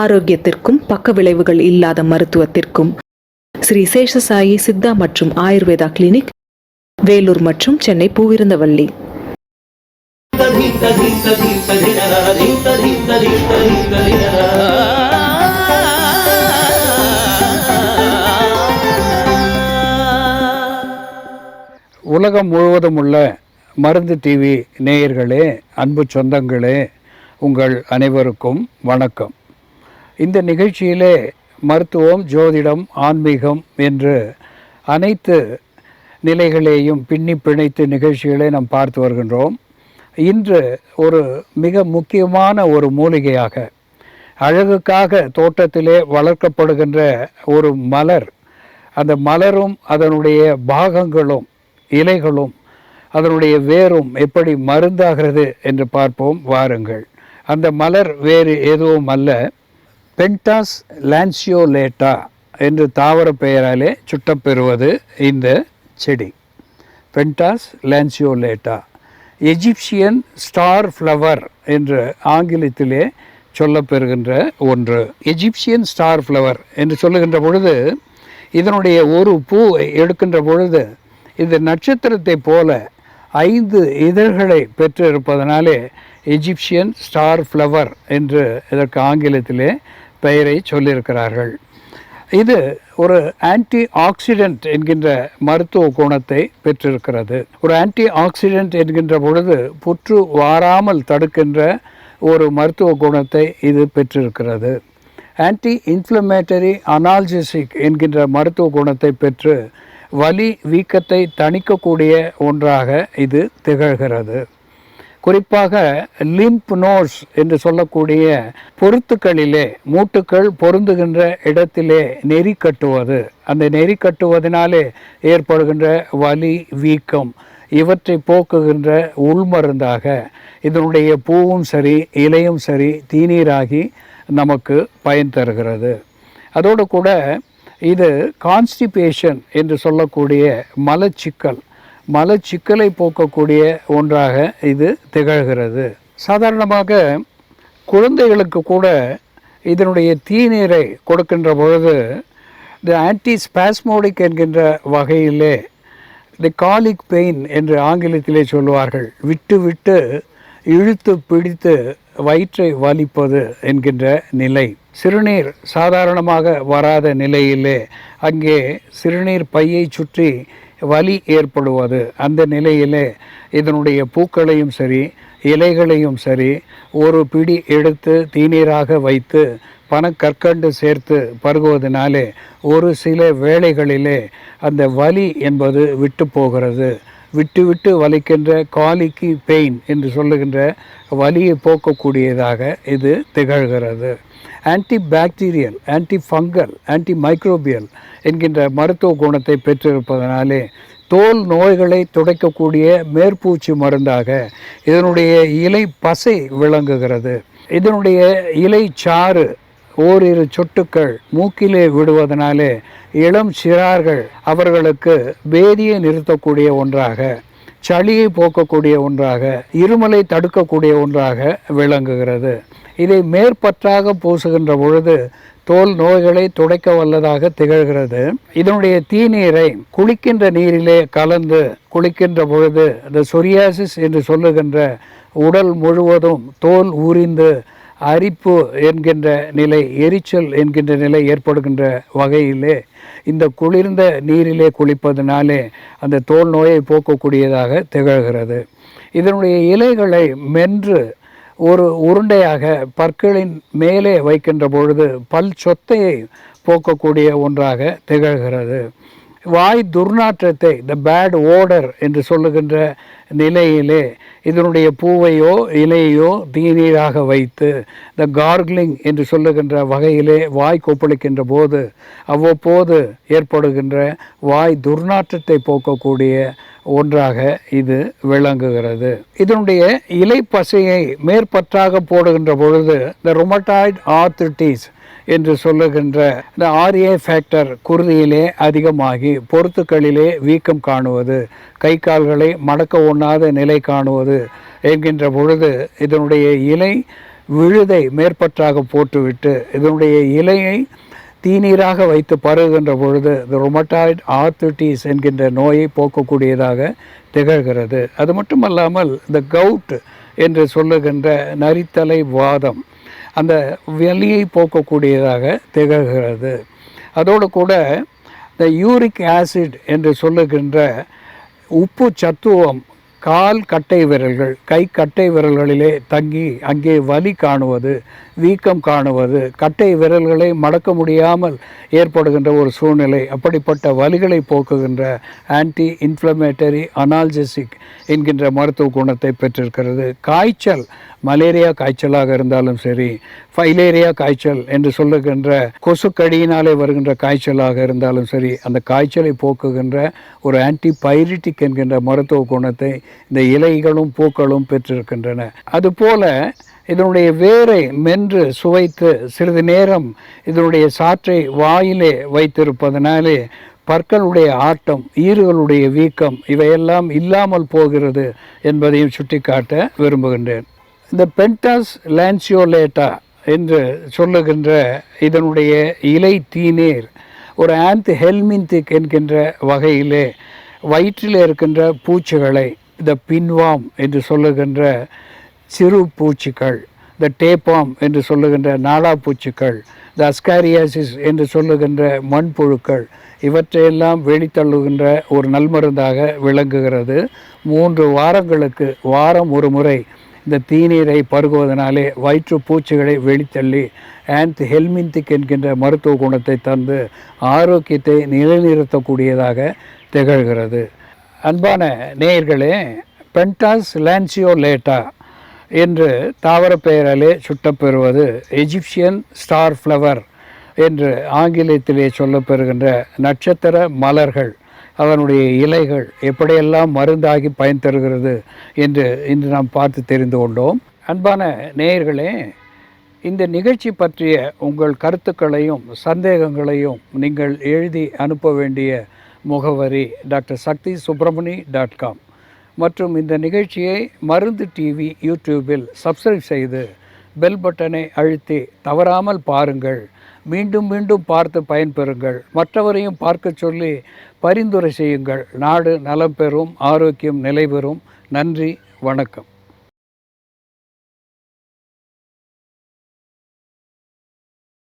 ஆரோக்கியத்திற்கும் பக்க விளைவுகள் இல்லாத மருத்துவத்திற்கும். ஸ்ரீ சேஷசாயி சித்தா மற்றும் ஆயுர்வேதா கிளினிக் வேலூர் மற்றும் சென்னை பூவிருந்தவள்ளி உலகம் முழுவதும் உள்ள மருந்து டிவி நேயர்களே அன்பு சொந்தங்களே உங்கள் அனைவருக்கும் வணக்கம். இந்த நிகழ்ச்சியிலே மருத்துவம் ஜோதிடம் ஆன்மீகம் என்று அனைத்து நிலைகளையும் பின்னி பிணைத்து நிகழ்ச்சிகளை நாம் பார்த்து வருகின்றோம். இன்று ஒரு மிக முக்கியமான ஒரு மூலிகையாக அழகுக்காக தோட்டத்திலே வளர்க்கப்படுகின்ற ஒரு மலர் அந்த மலரும் அதனுடைய பாகங்களும் இலைகளும் அதனுடைய வேரும் எப்படி மருந்தாகிறது என்று பார்ப்போம் வாருங்கள். அந்த மலர் வேறு எதுவும் அல்ல. பென்டாஸ் லான்சியோலேட்டா என்று தாவர பெயராலே சுட்டப்பெறுவது இந்த செடி. Pentas lanceolata. Egyptian star flower என்று ஆங்கிலத்திலே சொல்லப்பெறுகின்ற ஒன்று. எஜிப்சியன் ஸ்டார் ஃப்ளவர் என்று சொல்லுகின்ற பொழுது இதனுடைய ஒரு பூ எடுக்கின்ற பொழுது இந்த நட்சத்திரத்தை போல ஐந்து இதழ்களை பெற்று இருப்பதனாலே எஜிப்சியன் ஸ்டார் ஃப்ளவர் என்று இதற்கு ஆங்கிலத்திலே பெயரை சொல்லியிருக்கிறார்கள். இது ஒரு ஆன்டி ஆக்சிடென்ட் என்கின்ற மருத்துவ குணத்தை பெற்றிருக்கிறது. ஒரு ஆன்டி ஆக்சிடென்ட் என்கின்ற பொழுது புற்று வாராமல் தடுக்கின்ற ஒரு மருத்துவ குணத்தை இது பெற்றிருக்கிறது. ஆன்டி இன்ஃப்ளமேட்டரி அனால்ஜிசிக் என்கின்ற மருத்துவ குணத்தை பெற்று வலி வீக்கத்தை தணிக்கக்கூடிய ஒன்றாக இது திகழ்கிறது. குறிப்பாக லிம்ப் நோஸ் என்று சொல்லக்கூடிய பொருத்துக்களிலே மூட்டுக்கள் பொருந்துகின்ற இடத்திலே நெறி கட்டுவது. அந்த நெறி கட்டுவதனாலே ஏற்படுகின்ற வலி வீக்கம் இவற்றை போக்குகின்ற உள்மருந்தாக இதனுடைய பூவும் சரி இலையும் சரி தீநீராகி நமக்கு பயன் தருகிறது. அதோடு கூட இது கான்ஸ்டிபேஷன் என்று சொல்லக்கூடிய மலச்சிக்கல் மலச்சிக்கலை போக்கக்கூடிய ஒன்றாக இது திகழ்கிறது. சாதாரணமாக குழந்தைகளுக்கு கூட இதனுடைய தீநீரை கொடுக்கின்ற பொழுது இந்த ஆன்டி ஸ்பாஸ்மோடிக் என்கின்ற வகையிலே தி காலிக் பெயின் என்று ஆங்கிலத்திலே சொல்லுவார்கள். விட்டு விட்டு இழுத்து பிடித்து வயிற்றை வலிப்பது என்கின்ற நிலை. சிறுநீர் சாதாரணமாக வராத நிலையிலே அங்கே சிறுநீர் பையை சுற்றி வலி ஏற்படுவது. அந்த நிலையிலே இதனுடைய பூக்களையும் சரி இலைகளையும் சரி ஒரு பிடி எடுத்து தீநீராக வைத்து பனக்கற்கண்டு சேர்த்து பருகுவதனாலே ஒரு சில வேளைகளிலே அந்த வலி என்பது விட்டு போகிறது. விட்டு விட்டு வலிக்கின்ற காலிக்கு பெயின் என்று சொல்லுகின்ற வலியை போக்கக்கூடியதாக இது திகழ்கிறது. Anti bacterial anti fungal anti microbial என்கின்ற மருத்துவ குணத்தை பெற்றிருப்பதனாலே தோல் நோய்களை துடைக்கக்கூடிய மேற்பூச்சி மருந்தாக இதனுடைய இலை பசை விளங்குகிறது. இதனுடைய இலை சாறு ஓரிரு சொட்டுக்கள் மூக்கிலே விடுவதனாலே இளம் சிறார்கள் அவர்களுக்கு வேதியை நிறுத்தக்கூடிய ஒன்றாக சளியை போக்கக்கூடிய ஒன்றாக இருமலை தடுக்கக்கூடிய ஒன்றாக விளங்குகிறது. இதை மேற்பற்றாக பூசுகின்ற பொழுது தோல் நோய்களை துடைக்க வல்லதாக திகழ்கிறது. இதனுடைய தீநீரை குளிக்கின்ற நீரிலே கலந்து குளிக்கின்ற பொழுது இந்த சொரியாசிஸ் என்று சொல்லுகின்ற உடல் முழுவதும் தோல் உரிந்து அரிப்பு என்கின்ற நிலை எரிச்சல் என்கின்ற நிலை ஏற்படுகின்ற வகையிலே இந்த குளிர்ந்த நீரிலே குளிப்பதனாலே அந்த தோல் நோயை போக்கக்கூடியதாக திகழ்கிறது. இதனுடைய இலைகளை மென்று ஒரு உருண்டையாக பற்களின் மேலே வைக்கின்ற பொழுது பல் சொத்தையை போக்கக்கூடிய ஒன்றாக திகழ்கிறது. வாய் துர்நாற்றத்தை த பேட் ஓடர் என்று சொல்லுகின்ற நிலையிலே இதனுடைய பூவையோ இலையோ தீநீராக வைத்து த கார்கிளிங் என்று சொல்லுகின்ற வகையிலே வாய் கொப்பளிக்கின்ற போது அவ்வப்போது ஏற்படுகின்ற வாய் துர்நாற்றத்தை போக்கக்கூடிய ஒன்றாக இது விளங்குகிறது. இதனுடைய இலை பசையை மேற்பற்றாக போடுகின்ற பொழுது த ருமட்டாய்ட் ஆர்த்திட்டிஸ் என்று சொல்லுகின்ற இந்த ஆர்ஏ ஃபேக்டர் குருதியிலே அதிகமாகி பொருத்துக்களிலே வீக்கம் காணுவது கை கால்களை மடக்க ஒண்ணாத நிலை காணுவது என்கின்ற பொழுது இதனுடைய இலை விழுதை மேற்பற்றாக போட்டுவிட்டு இதனுடைய இலையை தீநீராக வைத்து பருகுகின்ற பொழுது இந்த ரொமட்டாய்டு ஆர்த்திட்டிஸ் என்கின்ற நோயை போக்கக்கூடியதாக திகழ்கிறது. அது மட்டுமல்லாமல் இந்த கவுட் என்று சொல்லுகின்ற நரித்தலை வாதம் அந்த வலியை போக்கக்கூடியதாக திகழ்கிறது. அதோடு கூட இந்த யூரிக் ஆசிட் என்று சொல்லுகின்ற உப்பு சத்துவம் கால் கட்டை விரல்கள் கை கட்டை விரல்களிலே தங்கி அங்கே வலி காணுவது வீக்கம் காணுவது கட்டை விரல்களை மடக்க முடியாமல் ஏற்படுகின்ற ஒரு சூழ்நிலை அப்படிப்பட்ட வலிகளை போக்குகின்ற ஆன்டி இன்ஃப்ளமேட்டரி அனால்ஜெசிக் என்கின்ற மருத்துவ குணத்தை பெற்றிருக்கிறது. காய்ச்சல் மலேரியா காய்ச்சலாக இருந்தாலும் சரி ஃபைலேரியா காய்ச்சல் என்று சொல்லுகின்ற கொசுக்கடியினாலே வருகின்ற காய்ச்சலாக இருந்தாலும் சரி அந்த காய்ச்சலை போக்குகின்ற ஒரு ஆன்டி பைரிட்டிக் என்கின்ற மருத்துவ குணத்தை இந்த இலைகளும் பூக்களும் பெற்றிருக்கின்றன. அதுபோல இதனுடைய வேரை மென்று சுவைத்து சிறிது நேரம் இதனுடைய சாற்றை வாயிலே வைத்திருப்பதனாலே பற்களுடைய ஆட்டம் ஈறுகளுடைய வீக்கம் இவையெல்லாம் இல்லாமல் போகிறது என்பதையும் சுட்டிக்காட்ட விரும்புகின்றேன். இந்த பென்டாஸ் லான்சியோலேட்டா என்று சொல்லுகின்ற இதனுடைய இலை தீநீர் ஒரு ஆந்த் ஹெல்மின்திக் என்கின்ற வகையிலே வயிற்றில் இருக்கின்ற பூச்சிகளை இந்த பின்வாம் என்று சொல்லுகின்ற சிறு பூச்சிகள் இந்த டேப்பாம் என்று சொல்லுகின்ற நாளா பூச்சிகள் இந்த அஸ்காரியாசிஸ் என்று சொல்லுகின்ற மண்புழுக்கள் இவற்றையெல்லாம் வெளித்தள்ளுகின்ற ஒரு நல்மருந்தாக விளங்குகிறது. மூன்று வாரங்களுக்கு வாரம் ஒரு முறை இந்த தீநீரை பருகுவதனாலே வயிற்று பூச்சிகளை வெளித்தள்ளி ஆன்த் ஹெல்மின்திக் என்கின்ற மருத்துவ குணத்தை தந்து ஆரோக்கியத்தை நிலைநிறுத்தக்கூடியதாக திகழ்கிறது. அன்பான நேயர்களே பென்டாஸ் லான்சியோலேட்டா என்று தாவர பெயராலே சுட்டப்பெறுவது எஜிப்சியன் ஸ்டார் ஃப்ளவர் என்று ஆங்கிலத்திலே சொல்லப்பெறுகின்ற நட்சத்திர மலர்கள் அதனுடைய இலைகள் எப்படியெல்லாம் மருந்தாகி பயன் தருகிறது என்று இன்று நாம் பார்த்து தெரிந்து கொண்டோம். அன்பான நேயர்களே இந்த நிகழ்ச்சி பற்றிய உங்கள் கருத்துக்களையும் சந்தேகங்களையும் நீங்கள் எழுதி அனுப்ப வேண்டிய முகவரி doctor Sakthi Subramani dot com. மற்றும் இந்த நிகழ்ச்சியை மருந்து டிவி யூடியூபில் சப்ஸ்கிரைப் செய்து பெல் பட்டனை அழுத்தி தவறாமல் பாருங்கள். மீண்டும் மீண்டும் பார்த்து பயன்பெறுங்கள். மற்றவரையும் பார்க்க சொல்லி பரிந்துரை செய்யுங்கள். நாடு நலம் பெறும் ஆரோக்கியம் நிலை பெறும். நன்றி வணக்கம்.